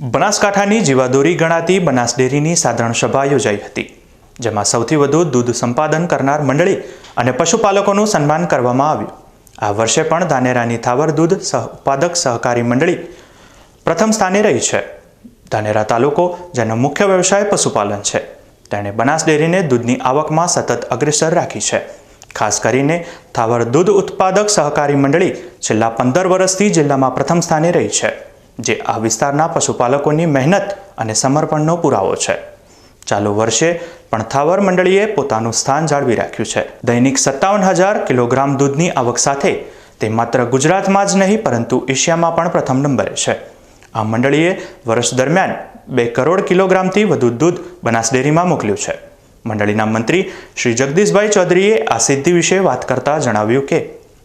બનાસકાંઠાની જીવાદોરી ગણાતી બનાસ ડેરીની સાધારણ સભા યોજાઈ હતી, જેમાં સૌથી વધુ દૂધ સંપાદન કરનાર મંડળી અને પશુપાલકોનું સન્માન કરવામાં આવ્યું. આ વર્ષે પણ ધાનેરાની થાવર દૂધ સહ, ઉત્પાદક સહકારી મંડળી પ્રથમ સ્થાને રહી છે. ધાનેરા તાલુકો, જેનો મુખ્ય વ્યવસાય પશુપાલન છે, તેણે બનાસ ડેરીને દૂધની આવકમાં સતત અગ્રેસર રાખી છે. ખાસ કરીને થાવર દૂધ ઉત્પાદક સહકારી મંડળી છેલ્લા પંદર વર્ષથી જિલ્લામાં પ્રથમ સ્થાને રહી છે. જે આ વિસ્તારના પશુપાલકોની મહેનત અને સમર્પણનો પુરાવો છે. ચાલુ વર્ષે પણ થાવર મંડળીએ પોતાનું સ્થાન જાળવી રાખ્યું છે. દૈનિક સત્તાવન હજાર કિલોગ્રામ દૂધની આવક સાથે તે માત્ર ગુજરાતમાં જ નહીં, પરંતુ એશિયામાં પણ પ્રથમ નંબરે છે. આ મંડળીએ વર્ષ દરમિયાન બે કરોડ કિલોગ્રામથી વધુ દૂધ બનાસ ડેરીમાં મોકલ્યું છે. મંડળીના મંત્રી શ્રી જગદીશભાઈ ચૌધરીએ આ સિદ્ધિ વિશે વાત કરતા જણાવ્યું કે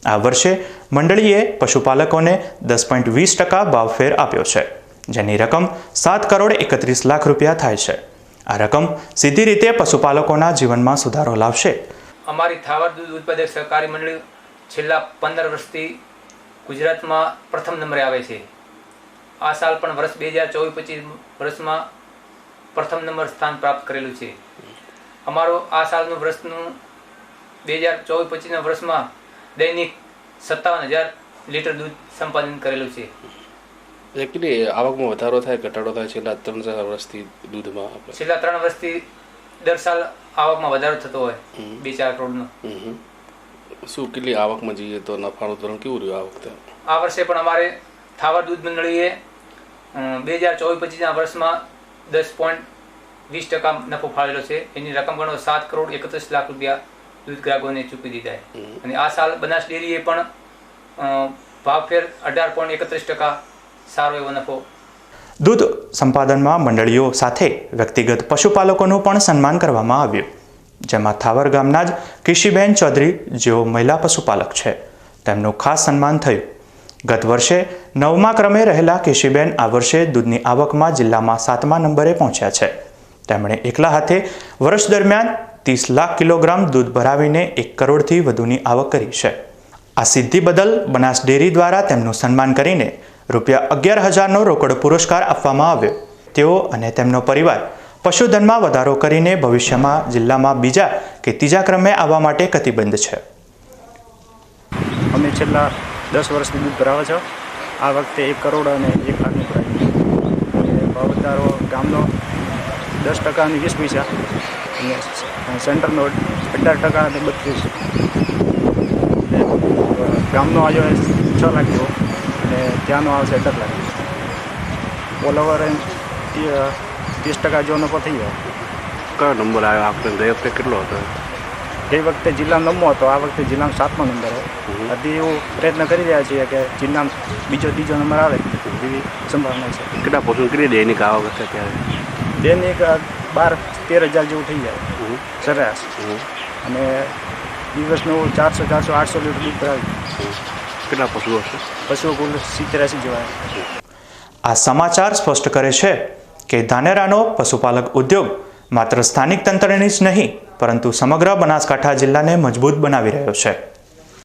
આ વર્ષે મંડળીએ પશુપાલકોને દસ પોઈન્ટ વીસ ટકા ભાવફેર આપ્યો છે, જેની રકમ સાત કરોડ એકત્રીસ લાખ રૂપિયા થાય છે. આ રકમ સીધી રીતે પશુપાલકોના જીવનમાં સુધારો લાવશે. અમારી થાવર દૂધ ઉત્પાદક સહકારી મંડળી છેલ્લા પંદર વર્ષથી ગુજરાતમાં પ્રથમ નંબરે આવે છે. આ સાલ પણ વર્ષ બે હજાર ચોવીસ પચીસ વર્ષમાં પ્રથમ નંબર સ્થાન પ્રાપ્ત કરેલું છે. અમારો આ સાલનું વર્ષનું બે હજાર ચોવીસ પચીસના વર્ષમાં દૈનિક સત્તાવન હજાર લીટર દૂધ સંપાદન કરેલું છે. એકચ્યુઅલી આવકમાં વધારો થાય ઘટાડો થાય છેલ્લા ત્રણ ચાર વર્ષથી દૂધમાં આપણે. છેલ્લા ત્રણ વર્ષથી દર સાલ આવકમાં વધારો થતો હોય બે ચાર કરોડનો. શું કેટલી આવકમાં જઈએ તો નફાનું ધોરણ કેવું રહ્યું આ વખતે? આ વર્ષે પણ અમારે થાવર દૂધ મંડળીએ બે હજાર ચોવીસ પચીસના વર્ષમાં દસ પોઈન્ટ વીસ ટકા નફો ફાળેલો છે. એની રકમ ગણો સાત કરોડ એકત્રીસ લાખ રૂપિયા દૂધ ગ્રાહકોને ચૂકવી દીધા અને આ સાલ બનાસ ડેરીએ પણ ભાવફેર અઢાર પોઈન્ટ એકત્રીસ ટકા સારો એવો નફો દૂધ સંપાદનમાં મંડળીઓ સાથે વ્યક્તિગત પશુપાલકોનું પણ સન્માન કરવામાં આવ્યું. જેમાં થાવર ગામના જ કિશીબેન ચૌધરી જેઓ મહિલા પશુપાલક છે તેમનું ખાસ સન્માન થયું. ગત વર્ષે નવમા ક્રમે રહેલા કિશીબેન આ વર્ષે દૂધની આવકમાં જિલ્લામાં સાતમા નંબરે પહોંચ્યા છે. તેમણે એકલા હાથે વર્ષ દરમિયાન ત્રીસ લાખ કિલોગ્રામ દૂધ ભરાવીને એક કરોડથી વધુની આવક કરી છે. આ સિદ્ધિ બદલ બનાસ ડેરી દ્વારા તેમનું સન્માન કરીને રૂપિયા અગિયાર હજારનો રોકડ પુરસ્કાર આપવામાં આવ્યો. તેઓ અને તેમનો પરિવાર પશુધનમાં વધારો કરીને ભવિષ્યમાં જિલ્લામાં બીજા કે ત્રીજા ક્રમે આવવા માટે કટિબદ્ધ છે. અમે છેલ્લા દસ વર્ષથી દૂધ ભરાવા છો. આ વખતે એક કરોડ અને એક લાખનું ભાવ વધારો ગામનો દસ ટકા અને વીસ પૈસા. સેન્ટરનો અઢાર ટકા અને બત્રીસ. ગામનો આવ્યો છ લાખ જેવો. અને ત્યાંનો આવશે અઢાર લાખ ઓલ ઓવર ત્રીસ ટકા જેવો નફો થઈ ગયો. કયો નંબર આવ્યો? આપણે ગઈ વખતે કેટલો હતો? ગઈ વખતે જિલ્લાનો નવમો હતો. આ વખતે જિલ્લાનો સાતમો નંબર હોય હજી એવું પ્રયત્ન કરી રહ્યા છીએ કે જિલ્લાનો બીજો ત્રીજો નંબર આવે એવી સંભાવના છે. કેટલા પશુ કેટલી દૈનિક આ વખતે ત્યારે દૈનિક બાર તેર હજાર જેવું થઈ જાય. સરેરાશ અને દિવસનું ચારસો ચારસો આઠસો લીટર દૂધ ભરાવી કેટલા પશુઓ છે પશુઓ કુલ સિત્તેરાસી જેવા આ સમાચાર સ્પષ્ટ કરે છે કે ધાનેરાનો પશુપાલક ઉદ્યોગ માત્ર સ્થાનિક તંત્રની જ નહીં પરંતુ સમગ્ર બનાસકાંઠા જિલ્લાને મજબૂત બનાવી રહ્યો છે.